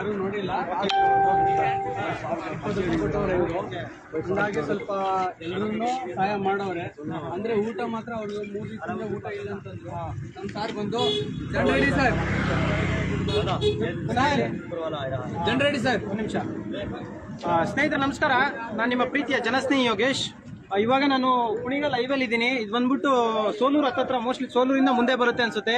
ಯಾರು ನೋಡಿಲ್ಲ. ಹಂಗಾಗಿ ಸ್ವಲ್ಪ ಎಲ್ಲರೂ ಸಹಾಯ ಮಾಡವ್ರೆ ಅಂದ್ರೆ ಊಟ ಮಾತ್ರ ಅವ್ರಿಗೆ ಮೂರು ಊಟ ಇಲ್ಲ ಅಂತಂದ್ರು. ಸಾರ್ ಬಂದು ಜನರೆಡಿ ಸರ್. ಜನರೇಡಿ ಸರ್. ಒಂದು ನಿಮಿಷ. ಸ್ನೇಹಿತ ಸ್ನೇಹಿತರೆ, ನಮಸ್ಕಾರ. ನಾನು ನಿಮ್ಮ ಪ್ರೀತಿಯ ಜನಸ್ನೇಹಿ ಯೋಗೇಶ್. ಇವಾಗ ನಾನು ಕುಣಿಗಲ್ ಲೈವಲ್ಲಿ ಇದ್ದೀನಿ. ಇದು ಬಂದ್ಬಿಟ್ಟು ಸೋಲೂರು ಹತ್ತತ್ರ ಮೋಸ್ಟ್ಲಿ ಸೋಲೂರಿಂದ ಮುಂದೆ ಬರುತ್ತೆ ಅನ್ಸುತ್ತೆ.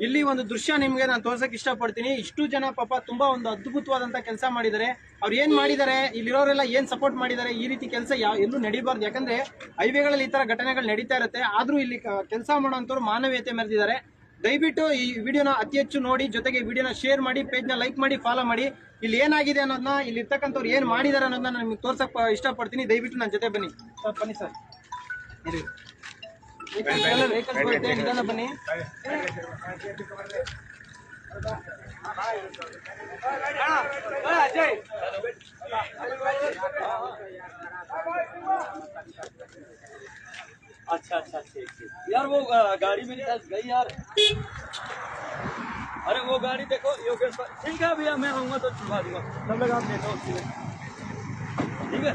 ಇಲ್ಲಿ ಒಂದು ದೃಶ್ಯ ನಿಮಗೆ ನಾನು ತೋರ್ಸಕ್ ಇಷ್ಟಪಡ್ತೀನಿ. ಇಷ್ಟು ಜನ ಪಾಪ ತುಂಬಾ ಒಂದು ಅದ್ಭುತವಾದಂತ ಕೆಲಸ ಮಾಡಿದ್ದಾರೆ. ಅವ್ರು ಏನ್ ಮಾಡಿದ್ದಾರೆ? ಇಲ್ಲಿರೋರೆಲ್ಲ ಏನ್ ಸಪೋರ್ಟ್ ಮಾಡಿದ್ದಾರೆ? ಈ ರೀತಿ ಕೆಲಸ ಯಾವ ಎಲ್ಲೂ ನಡಿಬಾರ್ದು. ಯಾಕಂದ್ರೆ ಹೈವೇಗಳಲ್ಲಿ ಈ ತರ ಘಟನೆಗಳು ನಡೀತಾ ಇರುತ್ತೆ. ಆದ್ರೂ ಇಲ್ಲಿ ಕೆಲಸ ಮಾಡೋಂಥವ್ರು ಮಾನವೀಯತೆ ಮೆರೆದಿದ್ದಾರೆ. ದಯವಿಟ್ಟು ಈ ವಿಡಿಯೋನ ಅತಿ ಹೆಚ್ಚು ನೋಡಿ ಜೊತೆಗೆ ವಿಡಿಯೋನ ಶೇರ್ ಮಾಡಿ ಪೇಜ್ನ ಲೈಕ್ ಮಾಡಿ ಫಾಲೋ ಮಾಡಿ. ಇಲ್ಲಿ ಏನಾಗಿದೆ ಅನ್ನೋದನ್ನ ಇಲ್ಲಿ ಇರ್ತಕ್ಕಂಥವ್ರು ಏನ್ ಮಾಡಿದಾರೆ ಅನ್ನೋದನ್ನ ನಾನು ನಿಮ್ಗೆ ತೋರ್ಸಕ್ ಪ- ಇಷ್ಟಪಡ್ತೀನಿ. ದಯವಿಟ್ಟು ನನ್ನ ಜೊತೆ ಬನ್ನಿ. ಸರ್ ಬನ್ನಿ ಸರ್. अच्छा अच्छा ठीक यार वो गाड़ी मेरे पास गई यार अरे वो गाड़ी देखो योगेश ठीक है भैया मैं आऊँगा तो छुपा दूँगा तब लगा देखो ठीक है।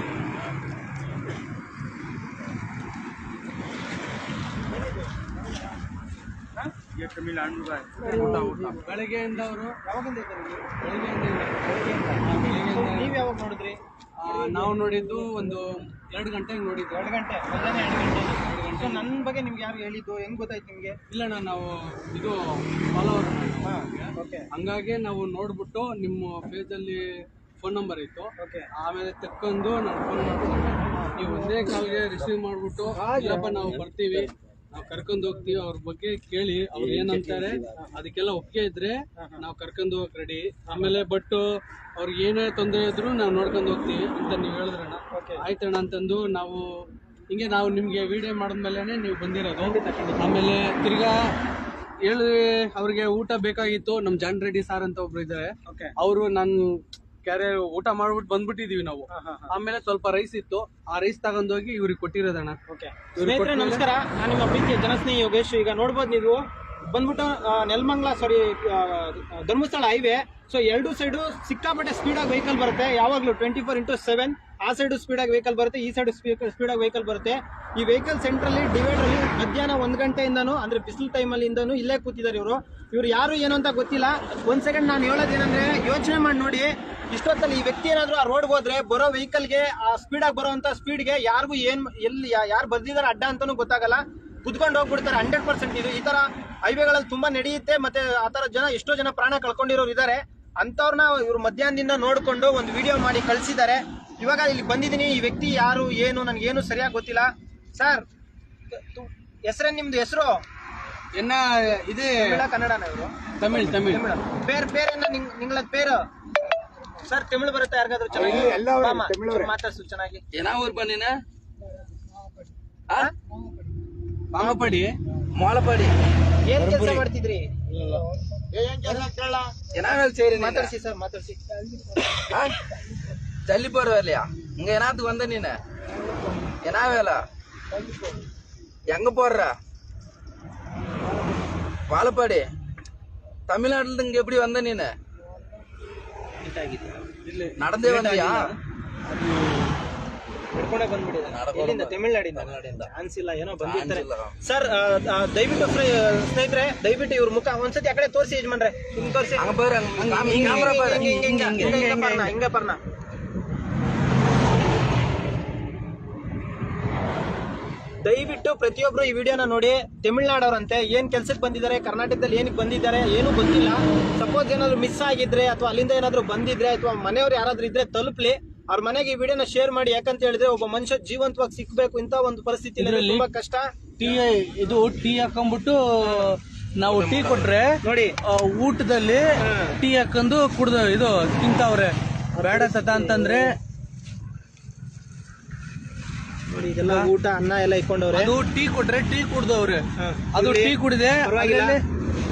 ಬೆಳಗ್ಗೆಯಿಂದ ಅವರು ಯಾವಾಗಿಂದ? ಬೆಳಗ್ಗೆಯಿಂದ ನೀವ್ ಯಾವಾಗ ನೋಡಿದ್ರಿ? ನಾವು ನೋಡಿದ್ದು ಒಂದು ಎರಡು ಗಂಟೆಗೆ ನೋಡಿದ್ದು. ಎರಡು ಗಂಟೆ? ಮಧ್ಯಾಹ್ನ ಎರಡು ಗಂಟೆ. ಸೊ ನನ್ನ ಬಗ್ಗೆ ನಿಮ್ಗೆ ಯಾರು ಹೇಳಿದ್ದು? ಹೆಂಗ್ ಗೊತ್ತಾಯ್ತು ನಿಮಗೆ? ಇಲ್ಲಣ್ಣ ನಾವು ಇದು ಫಾಲೋವರ್ ಓಕೆ. ಹಂಗಾಗಿ ನಾವು ನೋಡ್ಬಿಟ್ಟು ನಿಮ್ಮ ಪೇಜಲ್ಲಿ ಫೋನ್ ನಂಬರ್ ಇತ್ತು. ಓಕೆ. ಆಮೇಲೆ ತಕ್ಕೊಂಡು ನಾನು ಫೋನ್ ಮಾಡ್ತೀನಿ ನೀವು ಒಂದೇ ಕಾಲ್ಗೆ ರಿಸೀವ್ ಮಾಡ್ಬಿಟ್ಟು ಇಲ್ಲಪ್ಪ ನಾವು ಬರ್ತೀವಿ. ನಾವು ಕರ್ಕೊಂಡು ಹೋಗ್ತೀವಿ ಅವ್ರ ಬಗ್ಗೆ ಕೇಳಿ ಅವ್ರು ಏನಂತಾರೆ ಅದಕ್ಕೆಲ್ಲ ಒಪ್ಪಿಗೆ ಇದ್ರೆ ನಾವು ಕರ್ಕೊಂಡು ಹೋಗಕ್ ರೆಡಿ ಆಮೇಲೆ ಬಟ್ ಅವ್ರಿಗೆ ಏನೇ ತೊಂದರೆ ಇದ್ರು ನಾವು ನೋಡ್ಕೊಂಡು ಹೋಗ್ತೀವಿ ಅಂತ ನೀವು ಹೇಳಿದ್ರಣ್ಣ ಆಯ್ತಣ್ಣ ಅಂತಂದು ನಾವು ಹಿಂಗೆ ನಾವು ನಿಮಗೆ ವಿಡಿಯೋ ಮಾಡಿದ್ಮೇಲೆ ನೀವು ಬಂದಿರೋದು. ಆಮೇಲೆ ತಿರ್ಗಾ ಹೇಳಿ ಅವ್ರಿಗೆ ಊಟ ಬೇಕಾಗಿತ್ತು ನಮ್ಮ ಜಾನ್ ರೆಡ್ಡಿ ಸಾರ್ ಅಂತ ಒಬ್ರು ಇದ್ದಾರೆ ಅವರು ನಾನು ಕ್ಯಾರೆ ಊಟ ಮಾಡ್ಬಿಟ್ಟು ಬಂದ್ಬಿಟ್ಟಿದೀವಿ ನಾವು. ಆಮೇಲೆ ಸ್ವಲ್ಪ ರೈಸ್ ಇತ್ತು. ಆ ರೈಸ್ ತಗೊಂಡೋಗಿ ಇವ್ರಿಗೆ ಕೊಟ್ಟಿರೋದಣ್ಣ ಓಕೆ. ಸ್ನೇಹಿತರೆ ನಮಸ್ಕಾರ. ನಾನು ನಿಮ್ಮ ಪ್ರೀತಿಯ ಜನಸ್ನೇಹಿ ಯೋಗೇಶ್. ಈಗ ನೋಡ್ಬೋದು ನೀವು ಬಂದ್ಬಿಟ್ಟು Nelamangala sorry Dharmasthala highway so ಎರಡು ಸೈಡು ಸಿಕ್ಕಾಪಟ್ಟೆ ಸ್ಪೀಡಾಗಿ ವೆಹಿಕಲ್ ಬರುತ್ತೆ. ಯಾವಾಗಲೂ ಟ್ವೆಂಟಿ ಫೋರ್ ಇಂಟು ಸೆವೆನ್ ಆ ಸೈಡು ಸ್ಪೀಡಾಗಿ ವೆಹಿಕಲ್ ಬರುತ್ತೆ. ಈ ಸೈಡ್ ಸ್ಪೀಡ್ ಸ್ಪೀಡಾಗಿ ವೆಹಿಕಲ್ ಬರುತ್ತೆ. ಈ ವೆಹಿಕಲ್ ಸೆಂಟ್ರಲ್ಲಿ ಡಿವೈಡ್ರಲ್ಲಿ ಮಧ್ಯಾಹ್ನ ಒಂದು ಗಂಟೆಯಿಂದನೂ ಅಂದ್ರೆ ಬಿಸಿಲು ಟೈಮಲ್ಲಿ ಇಂದನೂ ಇಲ್ಲೇ ಕೂತಿದ್ದಾರೆ ಇವರು. ಇವ್ರು ಯಾರು ಏನು ಅಂತ ಗೊತ್ತಿಲ್ಲ. ಒಂದ್ ಸೆಕೆಂಡ್ ನಾನು ಹೇಳೋದೇನಂದ್ರೆ ಯೋಚನೆ ಮಾಡಿ ನೋಡಿ. ಇಷ್ಟೊತ್ತಲ್ಲಿ ಈ ವ್ಯಕ್ತಿ ಏನಾದ್ರು ಆ ರೋಡ್ ಹೋದ್ರೆ ಬರೋ ವೆಹಿಕಲ್ಗೆ ಆ ಸ್ಪೀಡ್ ಸ್ಪೀಡಾಗಿ ಸ್ಪೀಡ್ ಸ್ಪೀಡ್ಗೆ ಯಾರಿಗೂ ಏನ್ ಎಲ್ಲಿ ಯಾರು ಬರ್ದಿದ್ದಾರೆ ಅಡ್ಡ ಅಂತಾನೂ ಗೊತ್ತಾಗಲ್ಲ. ಕುತ್ಕೊಂಡು ಹೋಗ್ಬಿಡ್ತಾರೆ ಹಂಡ್ರೆಡ್ ಪರ್ಸೆಂಟ್ ಇದು. ಈ ತರ ಹೈವೇಗಳಲ್ಲಿ ತುಂಬಾ ನಡೆಯುತ್ತೆ ಮತ್ತೆ ಆ ತರ ಜನ ಎಷ್ಟೋ ಜನ ಪ್ರಾಣ ಕಳ್ಕೊಂಡಿರೋರು ಇದ್ದಾರೆ ಅಂತವ್ರನ್ನ ಇವ್ರು ಮಧ್ಯಾಹ್ನದಿಂದ ನೋಡಿಕೊಂಡು ಒಂದು ವಿಡಿಯೋ ಮಾಡಿ ಕಳ್ಸಿದ್ದಾರೆ. ಇವಾಗ ಇಲ್ಲಿ ಬಂದಿದ್ದೀನಿ ಈ ವ್ಯಕ್ತಿ ಯಾರು ಏನು ನನಗೇನು ಸರಿಯಾಗಿ ಗೊತ್ತಿಲ್ಲ. ಸರ್ ಹೆಸರೇನ್ ನಿಮ್ದು? ಹೆಸರು? ಎನ್ನ ಇದು ಕನ್ನಡನ ಇವರು. ತಮಿಳ್ ತಮಿಳ್. ಬೇರೆ ಬೇರೆ ನಿಂಗಳ ಪೇರು? ಸರ್ ತಮಿಳು ಬರುತ್ತೆ ಯಾರಿಗಾದ್ರೂ ಚೆನ್ನಾಗಿ ಮಾಮ, ಮಾತಾಡ್ಸು ಚೆನ್ನಾಗಿ ಏನಾ ಊರ್ ಬಂದಿನ ಪಾಮಪಡಿ ಮಾಲಪಾಡಿ ಏನ್ ಕೆಲಸ ಮಾಡ್ತಿದ್ರಿ ಏನಾಗಲ್ ಸೇರಿ ಮಾತಾಡ್ಸಿ ಸರ್ ಮಾತಾಡ್ಸಿ தள்ளி போற வேலையா இங்க என்னத்துக்கு வந்த நீனு என்ன வேலை எங்க போடுற வாழப்பாடி தமிழ்நாட்டுல இருந்து இங்க எப்படி வந்த நீனு நடந்தே வந்தியா ಹಿಡ್ಕೊಂಡೇ ಬಂದ್ಬಿಟ್ಟಿದೆ ಎಲ್ಲಿಂದ ತಮಿಳ್ನಾಡಿಂದ ಅನ್ಸಿಲ್ಲ ಏನೋ ಬಂದಿರ್ತಾರೆ ಅನ್ಸಿಲ್ಲ. ಸರ್ ಆ, ಆ, ದಯವಿಟ್ಟು ಫ್ರೀ- ಸ್ನೇಹಿತರೆ ದಯವಿಟ್ಟು ಇವ್ರ ಮುಖ ಒಂದ್ಸತಿ ಆ ಕಡೆ ತೋರಿಸಿ ಯಜಮಾನ್ರೆ ಹಿಂಗ್ ತೋರಿಸಿ அங்க பாரு அங்க கேமரா பாரு ಹಿಂಗ ಪರ್ಣ ಹಿಂಗ ಪರ್ಣ ದಯವಿಟ್ಟು ಪ್ರತಿಯೊಬ್ಬರು ಈ ವಿಡಿಯೋನ ನೋಡಿ. ತಮಿಳ್ನಾಡವ್ರಂತೆ ಏನು ಕೆಲ್ಸಕ್ಕೆ ಬಂದಿದ್ದಾರೆ ಕರ್ನಾಟಕದಲ್ಲಿ ಏನಕ್ಕೆ ಬಂದಿದ್ದಾರೆ ಏನು ಗೊತ್ತಿಲ್ಲ. ಸಪೋಸ್ ಏನಾದರೂ ಮಿಸ್ ಆಗಿದ್ರೆ ಅಥವಾ ಅಲ್ಲಿಂದ ಏನಾದರೂ ಬಂದಿದ್ರೆ ಅಥವಾ ಮನೆಯವ್ರು ಯಾರಾದ್ರೂ ಇದ್ರೆ ತಲುಪ್ಲಿ. ಅವ್ರ ಮನೆಗೆ ಈ ವಿಡಿಯೋನ ಶೇರ್ ಮಾಡಿ. ಯಾಕಂತ ಹೇಳಿದ್ರೆ ಒಬ್ಬ ಮನುಷ್ಯ ಜೀವಂತವಾಗಿ ಸಿಕ್ಬೇಕು ಇಂತ ಒಂದು ಪರಿಸ್ಥಿತಿ ತುಂಬಾ ಕಷ್ಟ. ಟೀ ಇದು ಟೀ ಹಾಕೊಂಡ್ಬಿಟ್ಟು ನಾವು ಟೀ ಕೊಟ್ರೆ ನೋಡಿ. ಊಟದಲ್ಲಿ ಟೀ ಹಾಕೊಂಡು ಕುಡ್ದು ಇದು ತಿಂತಾವ್ರೆ. ಬೇಡ ಸತ ಅಂತಂದ್ರೆ ನೋಡಿ ಇದೆಲ್ಲ ಊಟ ಅನ್ನ ಎಲ್ಲ ಇಟ್ಕೊಂಡವ್ರೆ ಅದು ಟೀ ಕೊಟ್ರೆ ಟೀ ಕುಡ್ದವ್ರೆ. ಅದು ಟೀ ಕುಡಿದೆ ಪರವಾಗಿಲ್ಲ.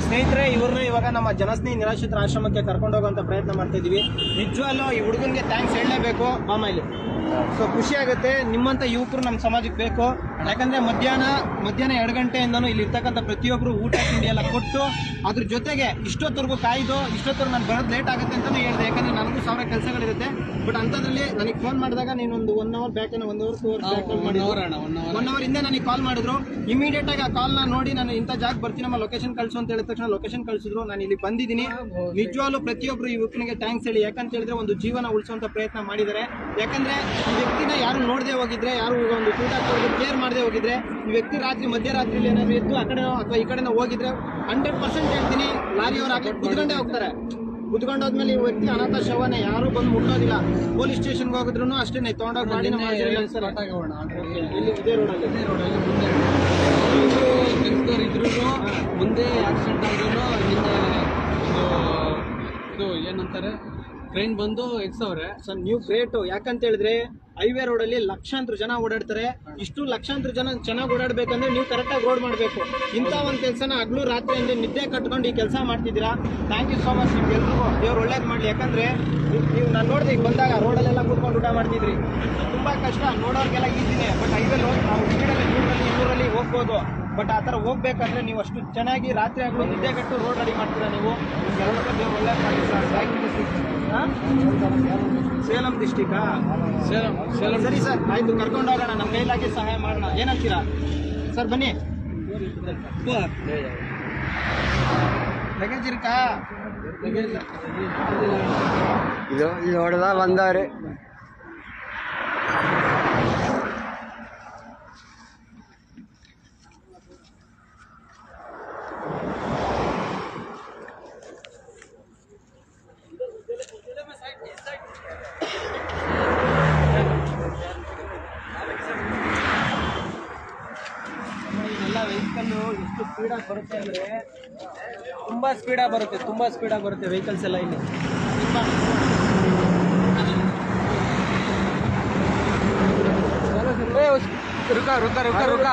ಸ್ನೇಹಿತರೆ ಇವ್ರನ್ನ ಇವಾಗ ನಮ್ಮ ಜನಸ್ನೇಹಿ ನಿರಾಶ್ರಿತರ ಆಶ್ರಮಕ್ಕೆ ಕರ್ಕೊಂಡು ಹೋಗುವಂತ ಪ್ರಯತ್ನ ಮಾಡ್ತಾ ಇದೀವಿ ನಿಜವಲ್ಲೂ ಈ ಹುಡುಗನ್ಗೆ ಥ್ಯಾಂಕ್ಸ್ ಹೇಳಲೇಬೇಕು ಮಾಮ ಇಲ್ಲಿ. ಸೊ ಖುಷಿ ಆಗುತ್ತೆ. ನಿಮ್ಮಂತ ಯುವಕರು ನಮ್ಮ ಸಮಾಜಕ್ಕೆ ಬೇಕು. ಯಾಕಂದ್ರೆ ಮಧ್ಯಾಹ್ನ ಮಧ್ಯಾಹ್ನ ಎರಡು ಗಂಟೆಯಿಂದನೂ ಇಲ್ಲಿ ಇರ್ತಕ್ಕಂಥ ಪ್ರತಿಯೊಬ್ಬರು ಊಟ ತಿಂಡಿ ಎಲ್ಲ ಕೊಟ್ಟು ಅದ್ರ ಜೊತೆಗೆ ಇಷ್ಟೊತ್ತರೆಗೂ ಕಾಯ್ದು ಇಷ್ಟೊತ್ತರೆಗೂ ನಾನು ಬರೋದು ಲೇಟ್ ಆಗುತ್ತೆ ಅಂತಲೂ ಹೇಳಿದೆ. ಯಾಕಂದ್ರೆ ನನಗೂ ಸಾವಿರ ಕೆಲಸಗಳಿರುತ್ತೆ. ಬಟ್ ಅಂಥದ್ರಲ್ಲಿ ನನಗೆ ಫೋನ್ ಮಾಡಿದಾಗ ನೀನು ಒಂದು ಒನ್ ಅವರ್ ಬ್ಯಾಕ್ ಒಂದು hour two hour back one hour one ಹಿಂದೆ ನನಗೆ ಕಾಲ್ ಮಾಡಿದ್ರು. ಇಮಿಡಿಯೇಟ್ ಆಗಿ ಆ ಕಾಲ್ನ ನೋಡಿ ನಾನು ಇಂಥ ಜಾಗ ಬರ್ತೀನಿ ನಮ್ಮ ಲೊಕೇಶನ್ ಕಳ್ಸು ಅಂತ ಹೇಳಿದ ತಕ್ಷಣ ಲೊಕೇಶನ್ ಕಳ್ಸಿದ್ರು. ನಾನು ಇಲ್ಲಿ ಬಂದಿದ್ದೀನಿ. ನಿಜವಾಗ್ಲೂ ಪ್ರತಿಯೊಬ್ಬರು ಯುವಕನಿಗೆ ಥ್ಯಾಂಕ್ಸ್ ಹೇಳಿ. ಯಾಕಂತ ಹೇಳಿದ್ರೆ ಒಂದು ಜೀವನ ಉಳಿಸುವಂತ ಪ್ರಯತ್ನ ಮಾಡಿದ್ದಾರೆ. ಯಾಕಂದ್ರೆ ಈ ವ್ಯಕ್ತಿನ ಯಾರು ನೋಡದೆ ಹೋಗಿದ್ರೆ ಯಾರು ಒಂದು ಕೂಟ ಕೇರ್ ಮಾಡದೆ ಹೋಗಿದ್ರೆ ಈ ವ್ಯಕ್ತಿ ರಾತ್ರಿ ಮಧ್ಯರಾತ್ರಿಲಿ ಏನಾದ್ರು ಎದ್ದು ಆ ಕಡೆನೋ ಅಥವಾ ಈ ಕಡೆನೋ ಹೋಗಿದ್ರೆ ಹಂಡ್ರೆಡ್ ಪರ್ಸೆಂಟ್ ಹೇಳ್ತೀನಿ ಲಾರಿಯವ್ರು ಹಾಕಿ ಕುತ್ಕೊಂಡೇ ಹೋಗ್ತಾರೆ. ಕುತ್ಕೊಂಡೋದ್ಮೇಲೆ ಈ ವ್ಯಕ್ತಿ ಅನಾಥ ಶವನ ಯಾರು ಬಂದು ಮುಟ್ಟೋದಿಲ್ಲ. ಪೊಲೀಸ್ ಸ್ಟೇಷನ್ಗೆ ಹೋಗಿದ್ರು ಅಷ್ಟೇ ತೊಗೊಂಡೋಗಿ ಗಾಡಿನ ಇದ್ರು ಮುಂದೆ. ಆಕ್ಸಿಡೆಂಟ್ ಇದು ಇದು ಏನಂತಾರೆ ಟ್ರೈನ್ ಬಂದು ಎಕ್ಸವ್ರೆ ಸರ್ ನೀವು ಗ್ರೇಟು ಯಾಕಂತ ಹೇಳಿದ್ರೆ ಹೈವೇ ರೋಡ್ ಅಲ್ಲಿ ಲಕ್ಷಾಂತರ ಜನ ಓಡಾಡ್ತಾರೆ. ಇಷ್ಟು ಲಕ್ಷಾಂತರ ಜನ ಚೆನ್ನಾಗಿ ಓಡಾಡ್ಬೇಕಂದ್ರೆ ನೀವು ಕರೆಕ್ಟಾಗಿ ರೋಡ್ ಮಾಡಬೇಕು. ಇಂಥ ಒಂದು ಕೆಲಸನ ಹಗ್ಲು ರಾತ್ರಿ ಅಂದ್ರೆ ನಿದ್ದೆ ಕಟ್ಕೊಂಡು ಈ ಕೆಲಸ ಮಾಡ್ತಿದ್ದೀರಾ? ಥ್ಯಾಂಕ್ ಯು ಸೋ ಮಚ್ ನಿಮ್ಗೆ ಎಲ್ರಿಗೂ. ದೇವ್ರು ಒಳ್ಳೇದು ಮಾಡಲಿ. ಯಾಕಂದ್ರೆ ನೀವು- ನಾನು ನೋಡಿದೆ ಈಗ ಬಂದಾಗ ರೋಡಲ್ಲೆಲ್ಲ ಕೂತ್ಕೊಂಡು ಊಟ ಮಾಡ್ತಿದ್ರಿ. ತುಂಬಾ ಕಷ್ಟ ನೋಡೋರ್ಗೆಲ್ಲ ಈಸಿನೇ. ಬಟ್ ಹೈವೇ ನಾವು ಸ್ಪೀಡಲ್ಲಿ ನೂರಲ್ಲಿ ಇನ್ನೂರಲ್ಲಿ ಹೋಗ್ಬೋದು. ಬಟ್ ಆ ಥರ ಹೋಗ್ಬೇಕಾದ್ರೆ ನೀವು ಅಷ್ಟು ಚೆನ್ನಾಗಿ ರಾತ್ರಿ ಆಗಲು ನಿದ್ದೆ ಕಟ್ಟು ರೋಡ್ ರೆಡಿ ಮಾಡ್ತೀರಾ ನೀವು? ಒಳ್ಳೆ ಸೇಲಂ ಡಿಸ್ಟಿಕಾ ಸೇಲಂ ಸೇಲಂ ಸರಿ ಸರ್ ಆಯ್ತು ಕರ್ಕೊಂಡು ಹೋಗೋಣ ನಮ್ಮ ಕೈಲಾಗಿ ಸಹಾಯ ಮಾಡೋಣ. ಏನಂತೀರಾ ಸರ್ ಬನ್ನಿ. ಲಗೇಜ್ ಇರುತ್ತಾ? ಇದು ಇದು ಹೊಡೆದ ಬಂದವ್ರೆ ಎಲ್ಲ ವೆಹಿಕಲ್ ಎಷ್ಟು ಸ್ಪೀಡಾಗಿ ಬರುತ್ತೆ ಅಂದರೆ ತುಂಬ ಸ್ಪೀಡಾಗಿ ಬರುತ್ತೆ, ತುಂಬ ಸ್ಪೀಡಾಗಿ ಬರುತ್ತೆ ವೆಹಿಕಲ್ಸ್ ಎಲ್ಲ ಇಲ್ಲಿ. ರುಕ ರುಕ ರುಕ ರುಕ.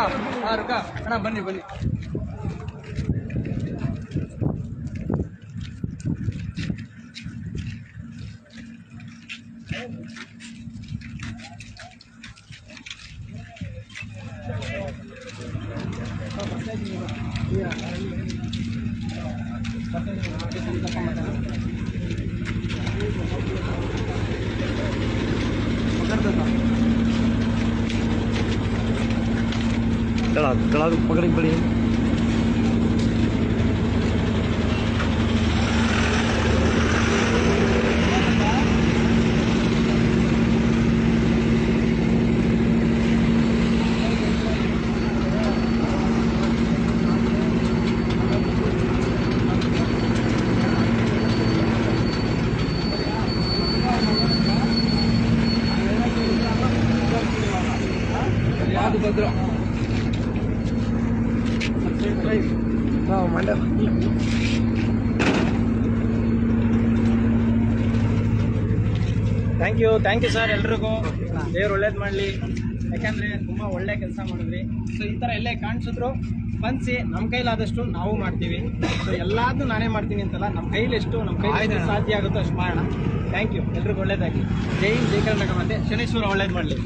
ಹಾಂ ರುಕ. ಅಣ್ಣ, ಬನ್ನಿ ಬನ್ನಿ. kalau kalau pegering beli. Mandya thank you thank you sir ಎಲ್ರಿಗೂ. ದೇವ್ರು ಒಳ್ಳೇದು ಮಾಡಲಿ. ಯಾಕಂದರೆ ತುಂಬ ಒಳ್ಳೆ ಕೆಲಸ ಮಾಡಿದ್ರಿ. ಸೊ ಈ ಥರ ಎಲ್ಲೇ ಕಾಣಿಸಿದ್ರು ಬನ್ಸಿ ನಮ್ಮ ಕೈಲಾದಷ್ಟು ನಾವು ಮಾಡ್ತೀವಿ. ಸೊ ಎಲ್ಲಾದನ್ನೂ ನಾನೇ ಮಾಡ್ತೀನಿ ಅಂತಲ್ಲ ನಮ್ಮ ಕೈಲಿ ಎಷ್ಟು ನಮ್ಮ ಕೈಲಿ ಸಾಧ್ಯ ಆಗುತ್ತೋ ಅಷ್ಟು ಮಾಡೋಣ. ಥ್ಯಾಂಕ್ ಯು ಎಲ್ರಿಗೂ ಒಳ್ಳೇದಾಗಿ ಜೈ ಜೈ ಕರ್ನಾಟಕ ಮತ್ತೆ ಶನೇಶ್ವರ ಒಳ್ಳೇದು ಮಾಡಲಿ.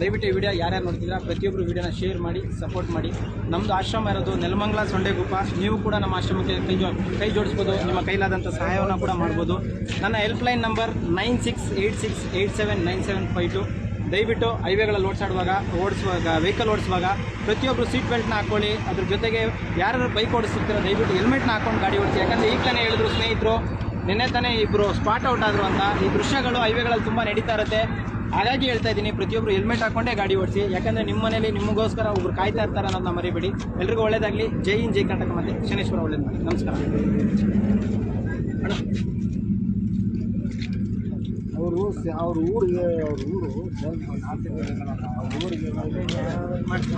ದಯವಿಟ್ಟು ಈ ವಿಡಿಯೋ ಯಾರ್ಯಾರು ನೋಡ್ತಿದ್ದೀರಾ ಪ್ರತಿಯೊಬ್ಬರು ವಿಡಿಯೋನ ಶೇರ್ ಮಾಡಿ ಸಪೋರ್ಟ್ ಮಾಡಿ. ನಮ್ಮದು ಆಶ್ರಮ ಇರೋದು ನೆಲಮಂಗಲ ಸೊಂಡೆಗುಪ್ಪ. ನೀವು ಕೂಡ ನಮ್ಮ ಆಶ್ರಮಕ್ಕೆ ಕೈ ಜೋ ಕೈ ಜೋಡಿಸ್ಬೋದು, ನಿಮ್ಮ ಕೈಲಾದಂಥ ಸಹಾಯವನ್ನು ಕೂಡ ಮಾಡ್ಬೋದು. ನನ್ನ helpline number nine six eight six eight seven nine seven five two ದಯವಿಟ್ಟು ಹೈವೇಗಳಲ್ಲಿ ಓಡಿಸಾಡುವಾಗ, ಓಡಿಸುವಾಗ ವೆಹಿಕಲ್ ಓಡಿಸುವಾಗ ಪ್ರತಿಯೊಬ್ಬರು ಸೀಟ್ ಬೆಲ್ಟ್ನ ಹಾಕೊಳ್ಳಿ. ಅದ್ರ ಜೊತೆಗೆ ಯಾರು ಬೈಕ್ ಓಡಿಸ್ತಿರ್ತೀರೋ, ದಯವಿಟ್ಟು ಹೆಲ್ಮೆಟ್ನ ಹಾಕೊಂಡು ಗಾಡಿ ಓಡಿಸಿ. ಯಾಕಂದರೆ ಈಗ ತಾನೇ ಹೇಳಿದ್ರು ಸ್ನೇಹಿತರು, ನಿನ್ನೆ ತಾನೇ ಇಬ್ಬರು ಸ್ಪಾಟ್ ಔಟ್ ಆದರು ಅಂತ. ಈ ದೃಶ್ಯಗಳು ಹೈವೇಗಳಲ್ಲಿ ತುಂಬ ನಡೀತಾ ಇರುತ್ತೆ. ಹಾಗಾಗಿ ಹೇಳ್ತಾ ಇದ್ದೀನಿ ಪ್ರತಿಯೊಬ್ಬರು ಹೆಲ್ಮೆಟ್ ಹಾಕೊಂಡೇ ಗಾಡಿ ಓಡಿಸಿ ಯಾಕಂದರೆ ನಿಮ್ಮ ಮನೇಲಿ ನಿಮಗೋಸ್ಕರ ಒಬ್ರು ಕಾಯ್ತಾ ಇರ್ತಾರೆ ಅನ್ನೋದನ್ನ ಮರಿಬೇಡಿ. ಎಲ್ರಿಗೂ ಒಳ್ಳೇದಾಗಲಿ. ಜೈ ಇನ್ ಜೈ ಕರ್ನಾಟಕ ಮತ್ತೆ ಶನೇಶ್ವರ ಒಳ್ಳೇದು ಮಾಡಿ ನಮಸ್ಕಾರ. ಅವರು ಅವ್ರ ಊರಿಗೆ ಅವ್ರ ಊರು ಊರಿಗೆ ಮಾಡ್ತೀನಿ